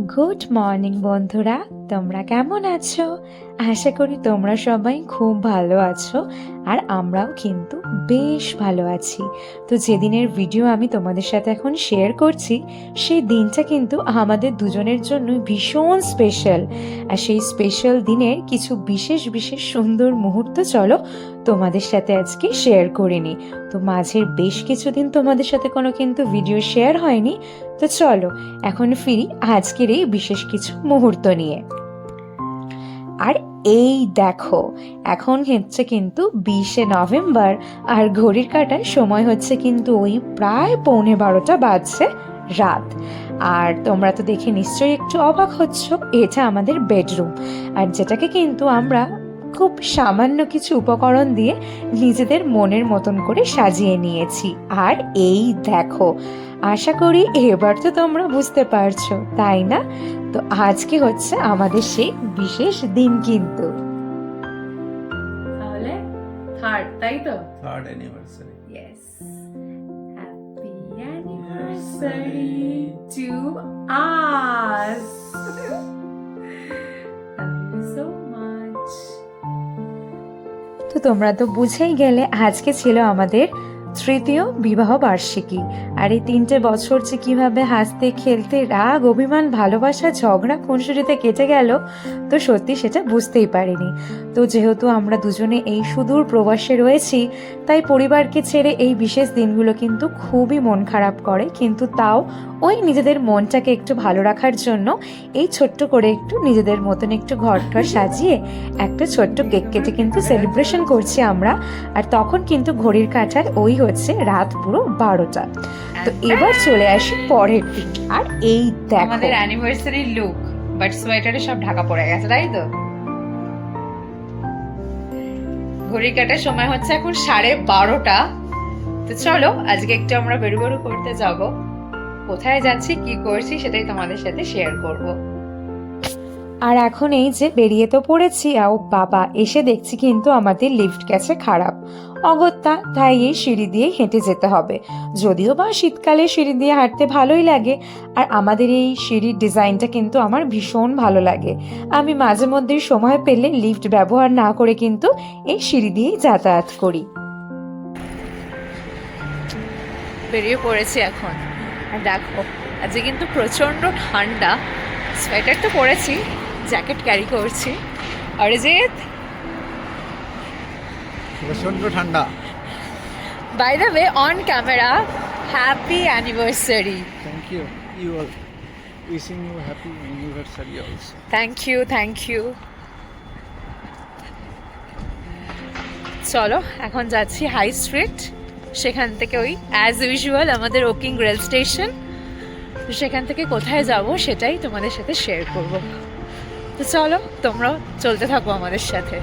Good morning বন্ধুরা। তোমরা কেমন আছো? আশা করি তোমরা সবাই খুব ভালো আছো। আর আমরাও কিন্তু বেশ ভালো আছি। তো যেদিনের ভিডিও আমি তোমাদের সাথে এখন শেয়ার করছি, সেই দিনটা কিন্তু আমাদের দুজনের জন্য ভীষণ স্পেশাল আর সেই স্পেশাল দিনের কিছু বিশেষ বিশেষ সুন্দর মুহূর্ত চলো তোমাদের সাথে আজকে শেয়ার করে নিই। তো মাঝের বেশ কিছুদিন তোমাদের সাথে কোনো কিন্তু ভিডিও শেয়ার হয়নি। তো চলো, এখন ফিরি আজকের এই বিশেষ কিছু মুহূর্ত নিয়ে। আর এই দেখো, এখন হচ্ছে কিন্তু বিশে নভেম্বর আর ঘড়ির কাটার সময় হচ্ছে কিন্তু ওই প্রায় পৌনে বারোটা বাজছে রাত। আর তোমরা তো দেখে নিশ্চয়ই একটু অবাক হচ্ছ, এটা আমাদের বেডরুম। আর যেটাকে কিন্তু আমরা খুব সামান্য কিছু উপকরণ দিয়ে নিজেদের মনের মতন করে সাজিয়ে নিয়েছি। আর এই দেখো, আশা করি এবার তো তোমরা বুঝতে পারছ, তাই না? তো আজকে হচ্ছে? আমাদের সেই বিশেষ দিন কিন্তু। তাহলে থার্ড তাই তো? Third anniversary yes happy anniversary to us তো তোমরা তো বুঝেই গেলে আজকে ছিল আমাদের তৃতীয় বিবাহ বার্ষিকী। আর এই তিনটে বছর যে কীভাবে হাসতে, খেলতে, রাগ, অভিমান, ভালোবাসা, ঝগড়া খুনসুরিতে কেটে গেল, তো সত্যি সেটা বুঝতেই পারিনি। তো যেহেতু আমরা দুজনে এই সুদূর প্রবাসে রয়েছি, তাই পরিবারকে ছেড়ে এই বিশেষ দিনগুলো কিন্তু খুবই মন খারাপ করে। কিন্তু তাও ওই নিজেদের মনটাকে একটু ভালো রাখার জন্য এই ছোট্ট করে একটু নিজেদের মতন একটু ঘরটর সাজিয়ে একটা ছোট্ট কেক কেটে কিন্তু সেলিব্রেশন করছি আমরা। আর তখন কিন্তু ঘড়ির কাঁটার ওই হচ্ছে রাত পুরো বারোটা। তো এবার চলে আসি পরের আর এই দেখো। আমাদের অ্যানিভার্সারি লুক বাট সোয়েটারে সব ঢাকা পড়ে গেছে, তাই তো? ঘড়ি কাটার সময় হচ্ছে এখন সাড়ে বারোটা। তো চলো, আজকে একটু আমরা বেরু বেরু করতে যাব। কোথায় যাচ্ছি, কি করছি, সেটাই তোমাদের সাথে শেয়ার করব। আর এখন এই যে বেরিয়ে তো পড়েছি আও বাবা এসে দেখছি কিন্তু আমাদের লিফট গেছে খারাপ। অগত্যা তাই এই সিঁড়ি দিয়ে হেঁটে যেতে হবে। যদিও বা শীতকালে সিঁড়ি দিয়ে হাঁটতে ভালোই লাগে, আর আমাদের এই সিঁড়ির ডিজাইনটা কিন্তু আমার ভীষণ ভালো লাগে। আমি মাঝে মধ্যেই সময় পেলে লিফট ব্যবহার না করে কিন্তু এই সিঁড়ি দিয়েই যাতায়াত করি। বেরিয়ে পড়েছি এখন। দেখো, আজকে কিন্তু প্রচণ্ড ঠান্ডা। সোয়েটার তো পরেছি। জ্যাকেট ক্যারি করছি। অরিজিৎ? প্রচণ্ড ঠান্ডা। By the way on camera happy anniversary thank you you all wishing you happy anniversary also thank you thank you চলো এখন যাচ্ছি হাই স্ট্রিট সেখান থেকে ওই অ্যাজ ইউজুয়াল আমাদের ওকিং রেল স্টেশন সেখান থেকে কোথায় যাব সেটাই তোমাদের সাথে শেয়ার করব। তো চলো, তোমরাও চলতে থাকো আমাদের সাথে।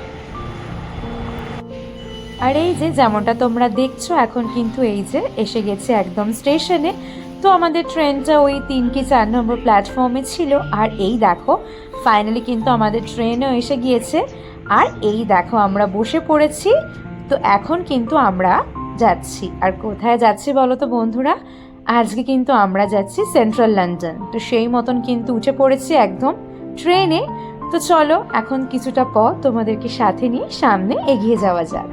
আর এই যে যেমনটা তোমরা দেখছ, এখন কিন্তু এই যে এসে গেছে একদম স্টেশনে। তো আমাদের ট্রেনটা ওই তিন কি চার নম্বর প্ল্যাটফর্মে ছিল। আর এই দেখো ফাইনালি কিন্তু আমাদের ট্রেনও এসে গিয়েছে। আর এই দেখো, আমরা বসে পড়েছি। তো এখন কিন্তু আমরা যাচ্ছি। আর কোথায় যাচ্ছি বলো তো বন্ধুরা? আজকে কিন্তু আমরা যাচ্ছি সেন্ট্রাল লন্ডন তো সেই মতন কিন্তু উঠে পড়েছি একদম। ট্রেনে? তো চলো, এখন কিছুটা পথ তোমাদেরকে সাথে নিয়ে সামনে এগিয়ে যাওয়া যাক।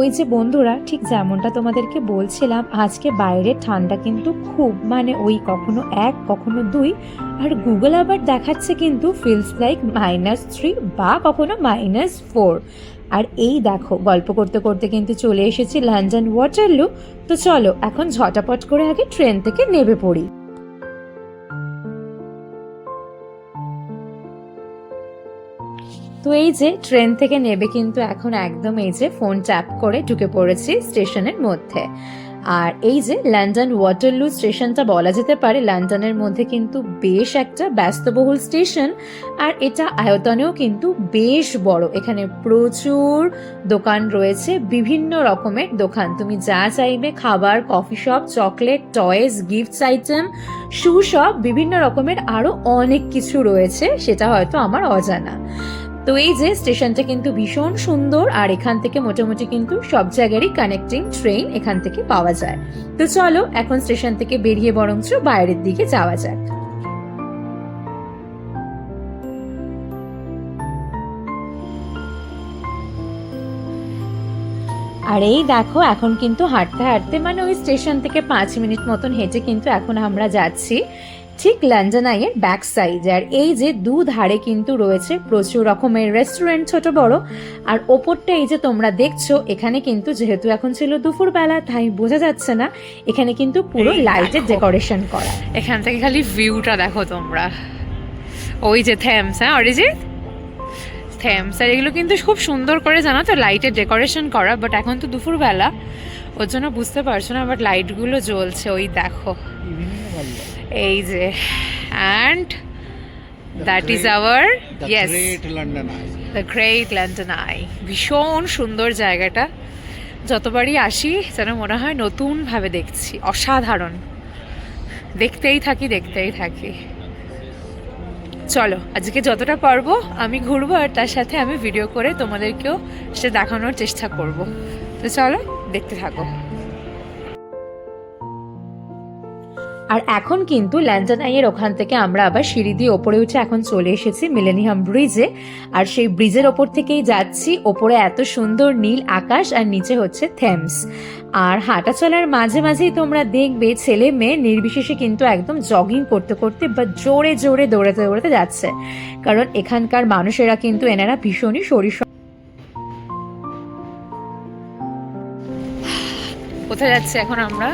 ওই যে বন্ধুরা, ঠিক যেমনটা তোমাদেরকে বলছিলাম, আজকে বাইরের ঠান্ডা কিন্তু খুব মানে ওই কখনো এক, কখনো দুই, আর গুগল আবার দেখাচ্ছে কিন্তু ফিলস লাইক মাইনাস থ্রি বা কখনো মাইনাস ফোর আর এই দেখো, গল্প করতে করতে কিন্তু চলে এসেছি লন্ডন ওয়াটারলু তো চলো, এখন ঝটাপট করে আগে ট্রেন থেকে নেমে পড়ি। তো এই যে ট্রেন থেকে নেবে কিন্তু এখন একদম এই যে ফোন ট্যাপ করে ঢুকে পড়েছি স্টেশনের মধ্যে। আর এই যে লন্ডন ওয়াটারলু স্টেশনটা বলা যেতে পারে লন্ডনের মধ্যে কিন্তু বেশ একটা ব্যস্তবহুল স্টেশন। আর এটা আয়তনেও কিন্তু বেশ বড়। এখানে প্রচুর দোকান রয়েছে, বিভিন্ন রকমের দোকান। তুমি যা চাইবে, খাবার coffee shop chocolate toys gifts item shoe shop বিভিন্ন রকমের আরও অনেক কিছু রয়েছে, সেটা হয়তো আমার অজানা। তো এই যে স্টেশনটা কিন্তু ভীষণ সুন্দর, আর এখান থেকে মোটামুটি কিন্তু সব জায়গারই কানেক্টিং ট্রেন এখান থেকে পাওয়া যায়। তো চলো এখন স্টেশন থেকে বেরিয়ে বরঞ্চ বাইরের দিকে যাওয়া যাক। আর এই দেখো, এখন কিন্তু হাঁটতে হাঁটতে মানে ওই স্টেশন থেকে পাঁচ মিনিট মতন হেঁটে কিন্তু এখন আমরা যাচ্ছি। ঠিক লন্ডন আইয়ের ব্যাক সাইডে আর এই যে দু ধারে কিন্তু রয়েছে প্রচুর রকমের রেস্টুরেন্ট ছোট বড়। আর ওপরটা এই যে তোমরা দেখছ এখানে কিন্তু যেহেতু এখন ছিল দুপুরবেলা তাই বোঝা যাচ্ছে না। এখানে কিন্তু পুরো লাইটের ডেকোরেশন করা। এখান থেকে খালি ভিউটা দেখো তোমরা। ওই যে থ্যামস হ্যাঁ অরিজিৎ? থ্যামস আর এগুলো কিন্তু খুব সুন্দর করে জানো তো লাইটের ডেকোরেশন করা। বাট এখন তো দুপুরবেলা। ওর জন্য বুঝতে পারছ না বাট লাইটগুলো জ্বলছে ওই দেখো। এই যে and that is our yes the great London Eye ভীষণ সুন্দর জায়গাটা। যতবারই আসি যেন মনে হয় নতুনভাবে দেখছি অসাধারণ। দেখতেই থাকি দেখতেই থাকি। চলো আজকে যতটা পারব আমি ঘুরবো আর তার সাথে আমি ভিডিও করে তোমাদেরকেও সেটা দেখানোর চেষ্টা করব। তো চলো। দেখতে থাকো। আর এখন কিন্তু ল্যান্ডন আইয়ের ওখান থেকে আমরা আবার সিঁড়ি দিয়ে ওপরে উঠে এখন চলে এসেছি মিলেনিয়াম ব্রিজে। আর সেই ব্রিজের ওপর থেকেই যাচ্ছি। ওপরে এত সুন্দর নীল আকাশ আর নিচে হচ্ছে থেমস। আর হাঁটা চলার মাঝে মাঝেই তোমরা দেখবে ছেলে মেয়ে নির্বিশেষে কিন্তু একদম জগিং করতে করতে বা জোরে জোরে দৌড়াতে দৌড়াতে যাচ্ছে। কারণ এখানকার মানুষেরা কিন্তু এনারা ভীষণই শরীর কোথায় যাচ্ছি এখন আমরা.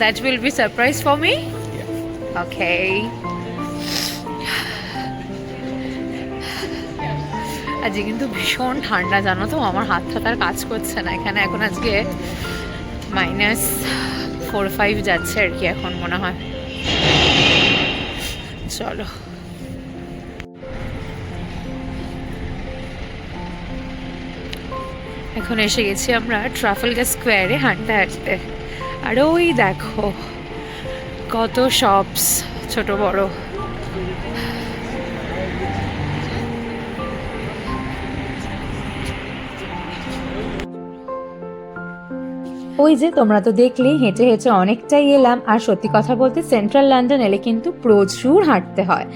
That will be surprise for me Yeah. Okay আজকে কিন্তু ভীষণ ঠান্ডা জানো তো? আমার হাত আর কাজ করছে না। এখানে এখন আজকে মাইনাস ফোর ফাইভ যাচ্ছে আর কি এখন মনে হয়। চলো। এখন এসে গেছি আমরা ট্রাফেলগা স্কোয়ারে হাঁটতে হাঁটতে। আর ওই দেখো, কত শপস ছোট বড়। ওই যে তোমরা তো দেখলেই হেঁটে হেঁটে অনেকটাই এলাম। আর সত্যি কথা বলতে সেন্ট্রাল লন্ডন এলে কিন্তু প্রচুর হাঁটতে হয়।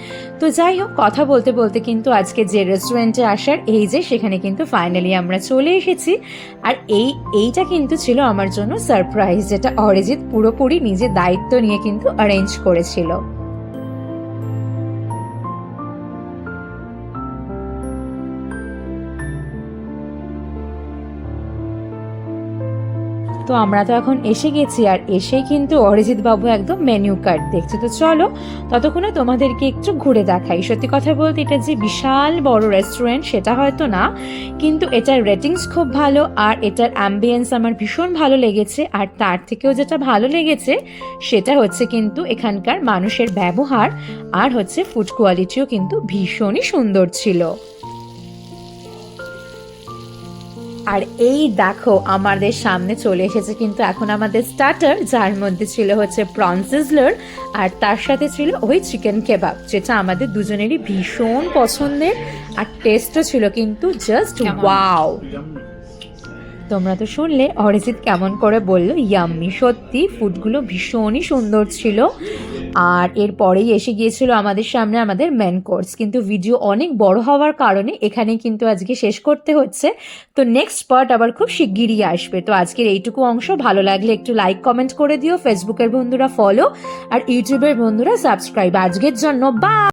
তো যাই হোক, কথা বলতে বলতে কিন্তু আজকে যে রেস্টুরেন্টে আসার, এই যে সেখানে কিন্তু ফাইনালি আমরা চলে এসেছি। আর এই, এইটা কিন্তু ছিল আমার জন্য সারপ্রাইজ যেটা অরিজিৎ পুরোপুরি নিজের দায়িত্ব নিয়ে কিন্তু অ্যারেঞ্জ করেছিল। তো আমরা তো এখন এসে গেছি, আর এসেই কিন্তু অরিজিৎ বাবু একদম মেনু কার্ড দেখছে। তো চলো, ততক্ষণে তোমাদেরকে একটু ঘুরে দেখাই। সত্যি কথা বলতে এটা যে বিশাল বড় রেস্টুরেন্ট সেটা হয়তো না, কিন্তু এটার রেটিংস খুব ভালো, আর এটার অ্যাম্বিয়েন্স আমার ভীষণ ভালো লেগেছে, আর তার থেকেও যেটা ভালো লেগেছে, সেটা হচ্ছে কিন্তু এখানকার মানুষের ব্যবহার, আর হচ্ছে ফুড কোয়ালিটিও কিন্তু ভীষণই সুন্দর ছিল। আর এই দেখো আমাদের সামনে চলে এসেছে কিন্তু এখন আমাদের স্টার্টার যার মধ্যে ছিল হচ্ছে প্রনসিজলার আর তার সাথে ছিল ওই চিকেন কেবাব যেটা আমাদের দুজনেরই ভীষণ পছন্দের আর টেস্টও ছিল কিন্তু জাস্ট ওয়াও. তোমরা তো শুনলে, অরিজিৎ কেমন করে বলল, ইয়াম্মি, সত্যি ফুডগুলো ভীষণই সুন্দর ছিল। আর এরপরেই এসে গিয়েছিল আমাদের সামনে আমাদের মেন কোর্স কিন্তু ভিডিও অনেক বড় হওয়ার কারণে এখানে কিন্তু আজকে শেষ করতে হচ্ছে। তো নেক্সট পার্ট আবার খুব শিগগিরই আসবে। তো আজকের এইটুকু অংশ। ভালো লাগলে একটু লাইক কমেন্ট করে দিও। ফেসবুকের বন্ধুরা ফলো আর ইউটিউবের বন্ধুরা সাবস্ক্রাইব আজকের জন্য বা